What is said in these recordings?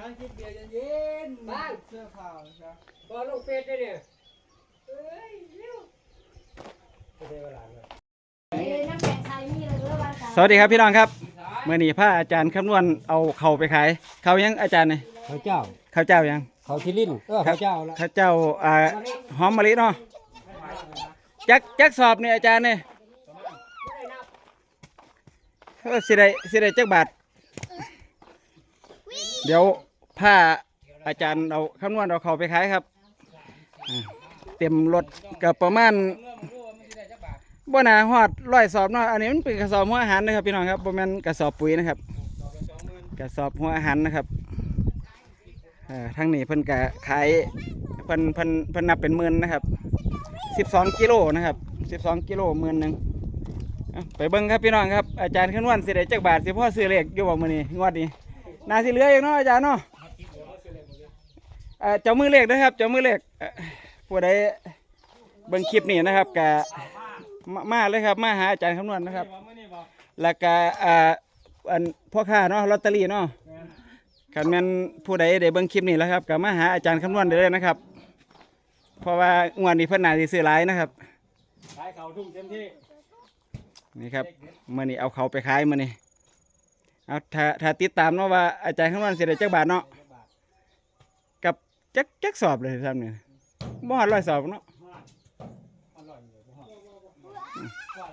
นั่งกินเบียร์เย็นๆบ้าน เสื้อผ้าครับบอลลงเฟซได้เนี่ยเอ้ยเร็วไม่ได้เวลาเลยน้ำแข็งใสมีเลยเด้อวันสวัสดีครับพี่น้องครับเมื่อนี้พระอาจารย์คำนวณเอาเข่าไปขายเขายังอาจารย์นี่เขาเจ้า เขาเจ้ายังเขาที่ลิ้นเออเขาเจ้าละเขาเจ้าอ่าหอมมะลิเนาะจักจักสอบนี่อาจารย์นี่เออสิได้สิได้จักบาทเดี๋ยว ผ้าอาจารย์เอาคำนวณเอาเขาไปขายครับอ่าเต็มรถกับประมาณบ่นาฮอดร้อยสอบเนาะอันนี้มันเป็นกระสอบหัวอาหารนะครับพี่น้องครับบ่แม่นกระสอบปุ๋ยนะครับ กระสอบหัวอาหารนะครับเอ่อทั้งนี้เพิ่นก็ขายเพิ่นเพิ่นเพิ่นนับเป็นหมื่นนะครับสิบสองกิโลนะครับสิบสองกิโลหมื่นหนึ่งเอาไปเบิ้งครับพี่น้องครับอาจารย์ขึ้นวันสิได้จักบาทสิพ่อซื้อเลขอยู่บ่มื้อนี้งวดนี้นาสิเหลืออีกเนาะอาจารย์เนาะ เอ่อเจ้ามือเลขนะครับ เจ้ามือเลขเอ่อผู้ใดเบิ่งคลิปนี้นะครับก็มามาเลยครับ มาหาอาจารย์คำนวณนะครับ แล้วก็อ่าอันพ่อค้าเนาะลอตเตอรี่เนาะคันแม่นผู้ใดได้เบิ่งคลิปนี้แล้วครับก็มาหาอาจารย์คำนวณได้เลยนะครับ เพราะว่างวดนี้เพิ่นน่าสิซื้อหลายนะครับ ขายเขาทุ่งเต็มที่นี่ครับมื้อนี้เอาเขาไปขายมื้อนี้เอาถ้าถ้าติดตามเนาะว่าอาจารย์คำนวณสิได้จักบาทเนาะกับ จักจักสอบเลยครับเนี่ยบ่หอดร้อยสอบเนาะ อร่อยเลยพ่อ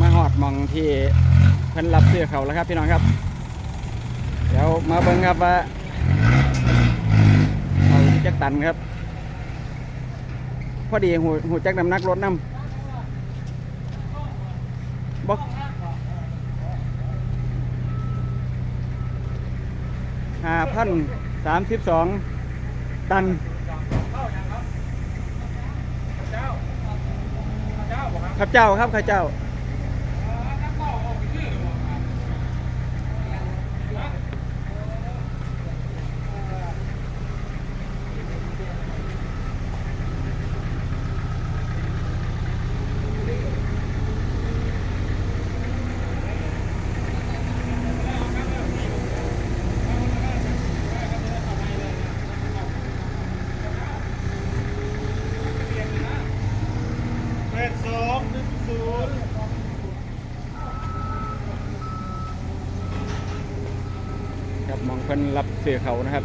มาฮอดหมองที่เพิ่นรับซื้อเขา แล้วครับพี่น้องครับ เดี๋ยวมาเบิ่งครับว่าเอาจักตันครับ พอดีหูหูจักน้ำหนักรถน้ำบอกห้าพันสามสิบสองตันเจ้าเจ้าครับข้าเจ้าครับข้าเจ้า นักเล่าออกไปชื่อหรือเปล่า แปดสองหนึ่งศูนย์ ครับหมองเพิ่นรับซื้ อเขานะครับ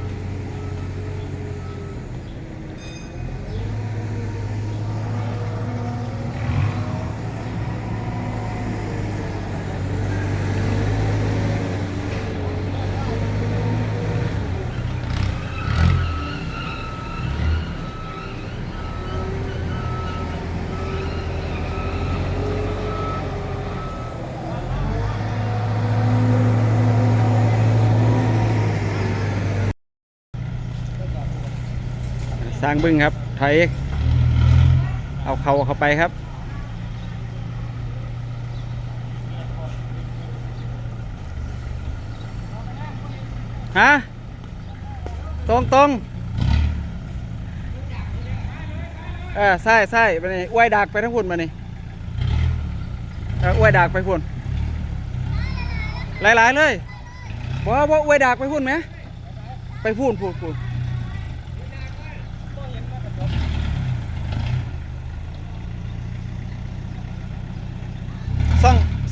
สร้างบึ้งครับถอยเอาเขาเข้าไปครับ ฮะ ตรงตรงเออใช่ใช่ไปนี่อวยดักไปทั้งพุ่นมานี่เอออวยดักไปพุ่นหลายๆเลยบอกว่าอวยดักไปพุ่นไหมไปพุ่นพุ่นพุ่น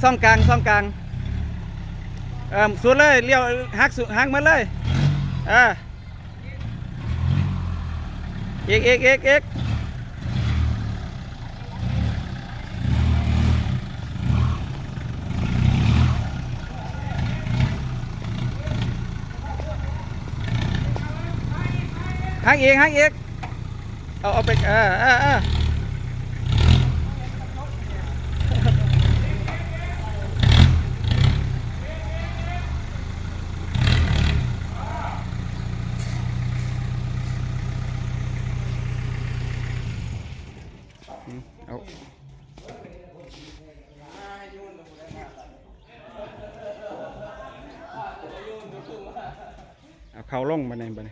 ซ่องกลางซ่องกลางเอ่อสุดเลยเลี้ยวหักสุดหักมาเลยเอ่าอีกอีกอีกอีกหักอีกหักอีกเอาเอาไปเออเออเออ เอาเอาเขาลงมาในบัน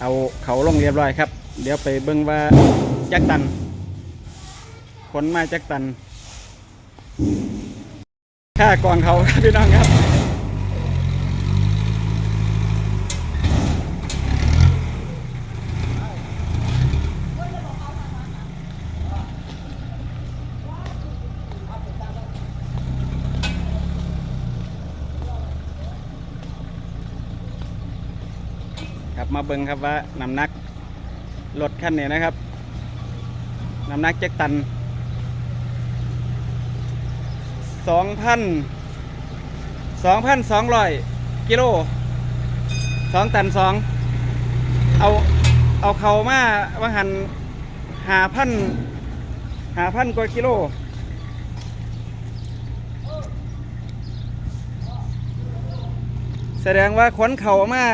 เอาเขาลงเรียบร้อยครับ เดี๋ยวไปเบิ่งว่าจักตันขนมาจักตันค่ากองเขาครับพี่น้องครับครับมาเบิ่งครับว่าน้ำหนัก รถคันนี้นะครับน้ำหนักจักตันสองพันสองพันสองร้อยกิโลสองตันสองเอา เอาเขามาว่าหันหาพันหาพันกว่ากิโล แสดงว่าขนเขามา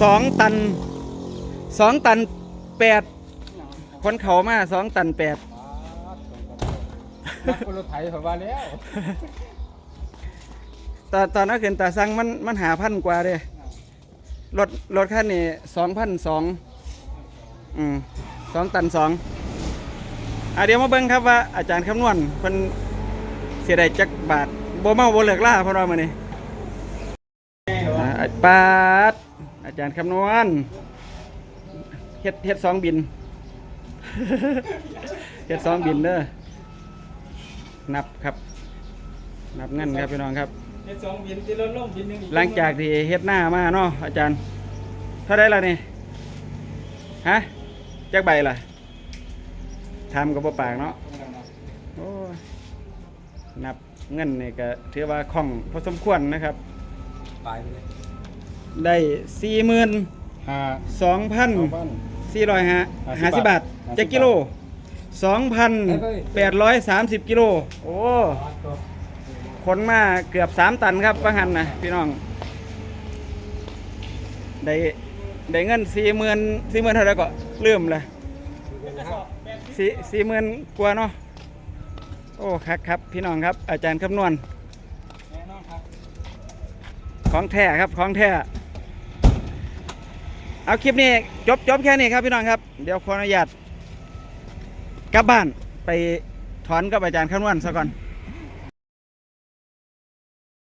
สองตัน สองตันแปดคนเขามาสองตันแปดนักคนรถไถผมว่าแล้วตอนตอนนั้นขึ้นตาสั่งมันมันหาพันกว่าเด้รถรถคันนี้สองพันสองอืมสองตันสองอะเดี๋ยวมาเบิ่งครับว่าอาจารย์คำนวณเพิ่นเสียดายจักบาทบ่เมาบ่เลิกล่าเพราะว่ามื้อนี้อ่าอาปาดอาจารย์คำนวณ เฮ็ดเฮ็ดสองบิน เฮ็ดสองบินเด้อ นับครับ นับเงินครับพี่น้องครับ เฮ็ดสองบินที่รถลงบินหนึงอีหลังจากที่เฮ็ดหน้ามาเนาะอาจารย์ เท่าไรล่ะนี่ ฮะจักใบล่ะทำกับบ่ปากเนาะโอ้ยนับเงินนี่ก็ถือว่าคล่องพอสมควรนะครับตายไปเลย ได้สี่หมื่น ห้าสองพันสองพัน สี่ร้อยห้าห้าห้าสิสิบบบาบาททจักกิโลสองพันแปดร้อยสามสิบกิโลโอ้ขนมาเกือบสามตันครับว่าหันนะพี่น้อง ได้ได้เงินสี่หมื่นสี่หมื่นเท่าไหรก็ลืมเลยสี่สี่หมื่นกว่าเนาะโอ้ครับครับพี่น้องครับ อาจารย์คำนวณแน่นอนครับของแท้ครับของแท้ เอาคลิปนี้จบจบแค่นี้ครับพี่น้องครับ เดี๋ยวขออนุญาตกลับบ้านไปถอนกับอาจารย์ขั้นวันซะก่อน